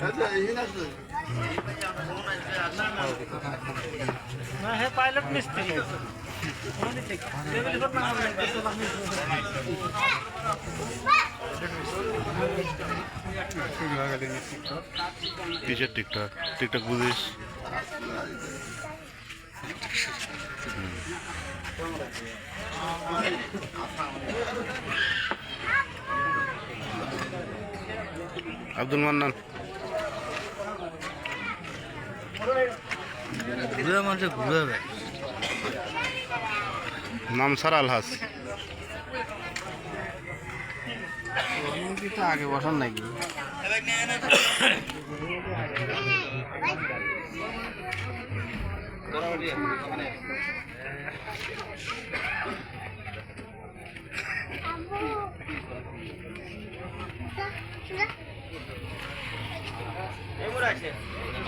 अच्छा, तो- मैं है पायलट मिस्त्री teacher TikTok TikTok Abdul Mannan. ঘুরে মানুষে ঘুরে নাম সারা আলহাস। আগে বসার নাকি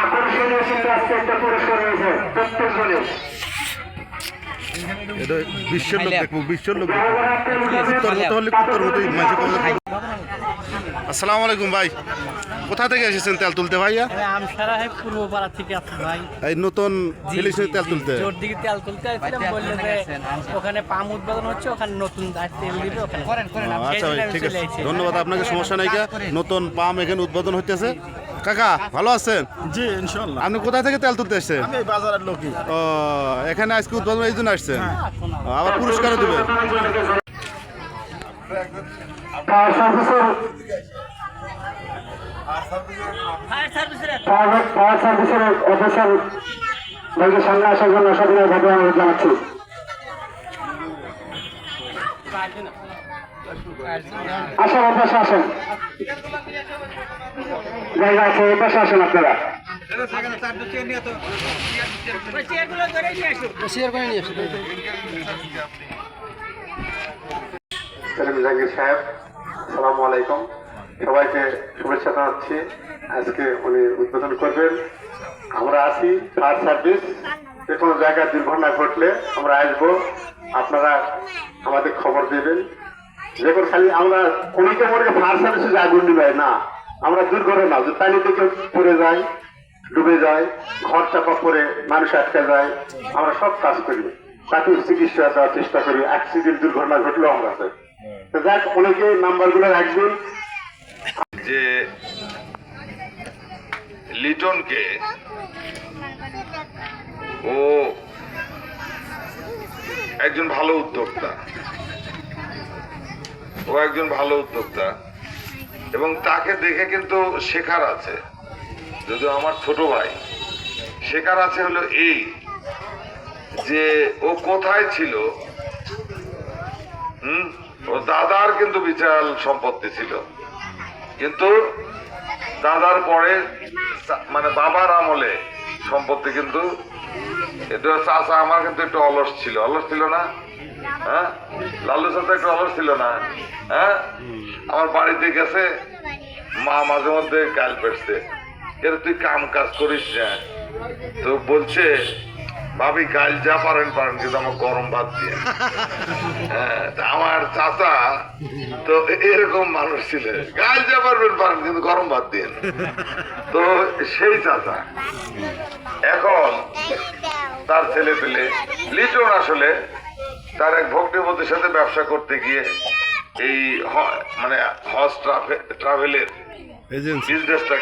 আকর্ষণীয় কিন্তু আজকে একটা পুরস্কার রয়েছে প্রত্যেক এটা বিশ্বের লোক দেখব বিশ্বের লোক আসসালামু আলাইকুম ভাই। কোথা থেকে এসেছেন তেল তুলতে ভাইয়া? আমসারা হে পূর্বপাড়া থেকে আছে ভাই। এই নতুন তেল তুলতে। জোর দিকে তেল তুলতে আসছিলাম বলল যে ওখানে পাম উৎপাদন হচ্ছে ওখানে নতুন তেল দিবে ওখানে। ও, আচ্ছা ভাই ঠিক আছে। ধন্যবাদ আপনাকে সমস্যা নাই কা? নতুন পাম এখানে উদ্বোধন হইতেছে। কাকা ভালো আছেন? জি ইনশাল্লাহ আপনি কোথা থেকে তেল তুলতে এসছেন? আমি বাজারের লোকই। ও এখানে আজকে উদ্বোধন এই জন্য আসছেন? ও, আবার পুরস্কারও দিবে ফায়ার সার্ভিসের অফিসার ভাইকে সামনে আসার জন্য অনুরোধ জানাচ্ছি আসেন আসেন। জায়গা আছে আপনারা। সাহেব সবাইকে শুভেচ্ছা জানাচ্ছি। আজকে উনি উদ্বোধন করবেন। আমরা আছি ফায়ার সার্ভিস। যে কোনো জায়গায় দুর্ঘটনা ঘটলে আমরা আসব। আপনারা আমাদের খবর দেবেন। কোনো খালি আমরা উনিকে মনে ফায়ার সার্ভিসে আগুন নিবে না। আমরা দুর্ঘটনা পানি থেকে পড়ে যায়, ডুবে যায়, ঘর চাপা পড়ে, মানুষ আটকে যায়, আমরা সব কাজ করি। তাকে চিকিৎসা দেওয়ার চেষ্টা করি অ্যাক্সিডেন্ট দুর্ঘটনা ঘটলেও আমরা যাক, অনেকে নাম্বারগুলো রাখবেন। যে লিটনকে ও একজন ভালো উদ্যোক্তা। ও একজন ভালো উদ্যোক্তা। এবং তাকে দেখে কিন্তু শেখার আছে। যদিও আমার ছোট ভাই, শেখার আছে হলো এই যে ও কোথায় ছিল, হুম? ও দাদার কিন্তু বিশাল সম্পত্তি ছিল। কিন্তু দাদার পরে মানে বাবার আমলে সম্পত্তি কিন্তু এটা চাষা আমার কিন্তু একটু অলস ছিল। অলস ছিল না? হ্যাঁ? লালু চাষা একটু অলস ছিল না হ্যাঁ? আমার বাড়িতে গেছে মা মাঝে মধ্যে গাল পেটছে। এর তুই কাম কাজ করিস না। তো বলছে ভাবি গাল যা পারেন পারেন কিন্তু আমার গরম ভাত দিয়ে। হ্যাঁ, আমার চাচা তো এরকম মানুষ ছিলেন। গাল যা পারবেন পারেন কিন্তু গরম ভাত দিয়ে তো সেই চাচা এখন তার ছেলে পেলে লিটন আসলে তার এক ভক্তিপতির সাথে ব্যবসা করতে গিয়ে এই মানে হজ ট্রাভেলের বিজনেসটা